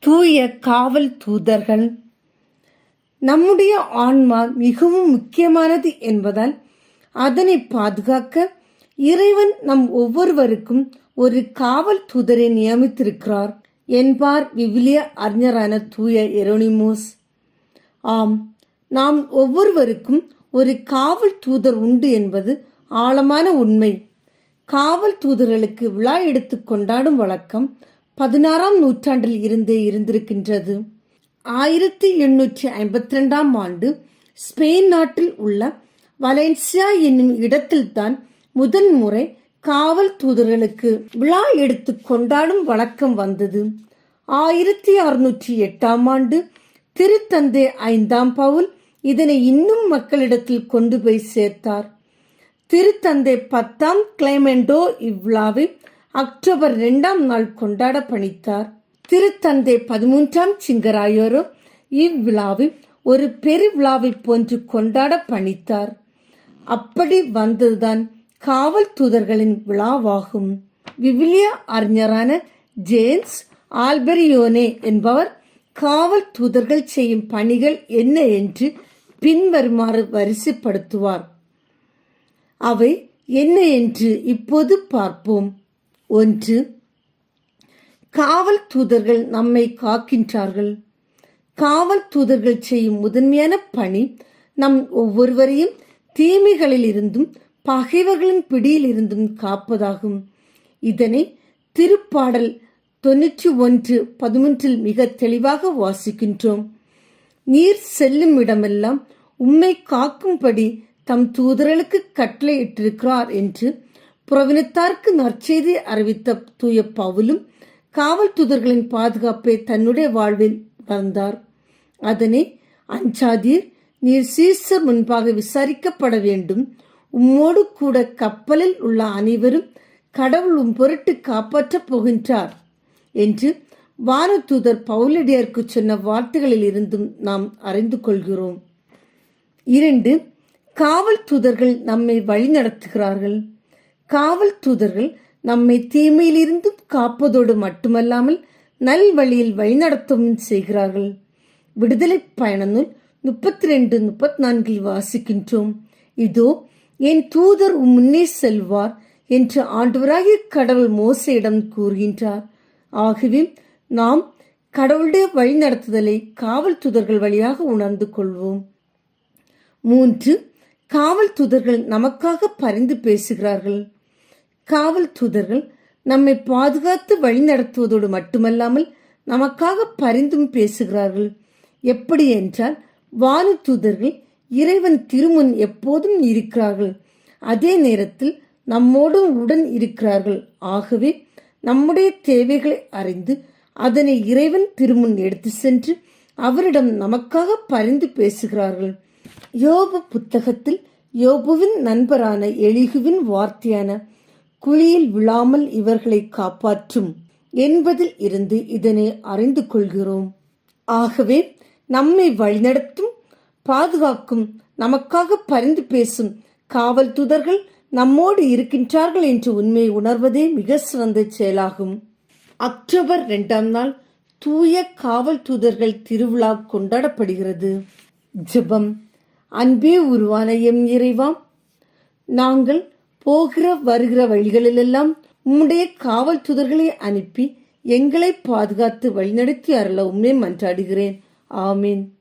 தூய காவல் தூதர்கள். நம்முடைய ஆன்மா மிகவும் முக்கியமானது என்பதால் அதனை பாதுகாக்க இறைவன் நம் ஒவ்வொருவருக்கும் ஒரு காவல் தூதரை நியமித்திருக்கிறார் என்பார் விவிலிய அறிஞரான தூய எரோனிமோஸ். ஆம் நாம் ஒவ்வொருவருக்கும் ஒரு காவல் தூதர் உண்டு என்பது ஆழமான உண்மை. காவல் தூதர்களுக்கு விழா எடுத்து கொண்டாடும் வழக்கம் பதினாறாம் நூற்றாண்டில் இருந்தே இருந்திருக்கின்றது. ஆயிரத்தி எண்ணூற்றி ஐம்பத்தி ரெண்டாம் ஆண்டு ஸ்பெயின் நாட்டில் உள்ள வலென்சியா என்னும் இடத்தில்தான் முதன் முறை காவல் தூதர்களுக்கு விழா எடுத்து கொண்டாடும் வழக்கம் வந்தது. ஆயிரத்தி அறுநூற்றி எட்டாம் ஆண்டு திருத்தந்தை ஐந்தாம் பவுல் இதனை இன்னும் மக்களிடத்தில் கொண்டு போய் சேர்த்தார். திருத்தந்தை பத்தாம் கிளைமெண்டோ இவ்விழாவை அக்டோபர் இரண்டாம் நாள் கொண்டாட பணித்தார். திருத்தந்தை பதிமூன்றாம் சிங்கராயோரோ இவ்விழாவை ஒரு பெருவிழாவை போன்று கொண்டாட பணித்தார். அப்படி வந்ததுதான் காவல் தூதர்களின் விழாவாகும். விவிலிய அறிஞரான ஜேம்ஸ் ஆல்பெரியோனே என்பவர் காவல் தூதர்கள் செய்யும் பணிகள் என்ன என்று பின்வருமாறு வரிசைப்படுத்துவார். அவை என்ன என்று இப்போது பார்ப்போம். ஒன்று காவல் தூதர்கள் நம்மை காக்கின்றார்கள். காவல் தூதர்கள் செய்யும் முதன்மையான பணி நம் ஒவ்வொருவரையும் தீமைகளில் இருந்தும் பகைவர்களின் பிடியில் இருந்தும் காப்பதாகும். இதனை திருப்பாடல் தொன்னூற்றி ஒன்று பதிமூன்றில் மிக தெளிவாக வாசிக்கின்றோம். நீர் செல்லும் இடமெல்லாம் உம்மை காக்கும்படி தம் தூதர்களுக்கு கட்டளையிட்டிருக்கிறார் என்று புறவினத்தாருக்கு நற்செய்தி அறிவித்த தூய பவுலும் காவல் தூதர்களின் பாதுகாப்பை தன்னுடைய வாழ்வில் வந்தார் அதனை அஞ்சாதீர் நீர் சீசர் முன்பாக விசாரிக்கப்பட வேண்டும். உம்மோடு கூட கப்பலில் உள்ள அனைவரும் கடவுள் உம் பொருட்டு காப்பாற்றப் போகின்றார் என்று வானதூதர் பவுலடியாருக்கு சொன்ன வார்த்தைகளில் இருந்தும் நாம் அறிந்து கொள்கிறோம். இரண்டு காவல் தூதர்கள் நம்மை வழிநடத்துகிறார்கள் காவல் தூதர்கள் நம்மை தீமையிலிருந்தும் காப்பதோடு மட்டுமல்லாமல் நல் வழியில் வழிநடத்தவும் செய்கிறார்கள். விடுதலை பயண நூல் முப்பத்தி ரெண்டு முப்பத்தி நான்கில் வாசிக்கின்றோம். இதோ என் தூதர் முன்னே செல்வார் என்று ஆண்டவராகிய கடவுள் மோசையிடம் கூறுகின்றார். ஆகவே நாம் கடவுளுடைய வழிநடத்துதலை காவல் தூதர்கள் வழியாக உணர்ந்து கொள்வோம். மூன்று காவல் தூதர்கள் நமக்காக பரிந்து பேசுகிறார்கள். காவல் தூதர்கள் நம்மை பாதுகாத்து வழிநடத்துவதோடு மட்டுமல்லாமல் நமக்காக பரிந்தும் பேசுகிறார்கள். எப்படி என்றால் வானு தூதர்கள் இறைவன் திருமுன் எப்போதும் இருக்கிறார்கள். அதே நேரத்தில் நம்மோடும் உடன் இருக்கிறார்கள். ஆகவே நம்முடைய தேவைகளை அறிந்து அதனை இறைவன் திருமுன் எடுத்து சென்று அவரிடம் நமக்காக பரிந்து பேசுகிறார்கள். யோபு புத்தகத்தில் யோபுவின் நண்பரான எழிகுவின் வார்த்தையான குழியில் விழாமல் இவர்களை காப்பாற்றும் என்பதில் இருந்து இதனை அறிந்து கொள்கிறோம். ஆகவே நம்மை வழிநடத்தும் பாதுகாக்கும் நமக்காக பரிந்து பேசும் காவல் தூதர்கள் நம்மோடு இருக்கின்றார்கள் என்று உண்மையை உணர்வதே மிக சிறந்த செயலாகும். அக்டோபர் இரண்டாம் நாள் தூய காவல் தூதர்கள் திருவிழா கொண்டாடப்படுகிறது. ஜெபம். அன்பே உருவான எம் இறைவாம் நாங்கள் போகிற வருகிற வழிகளிலெல்லாம் உம்முடைய காவல் தூதர்களை அனுப்பி எங்களை பாதுகாத்து வழிநடத்தி அருள உண்மை மன்றாடுகிறேன். ஆமீன்.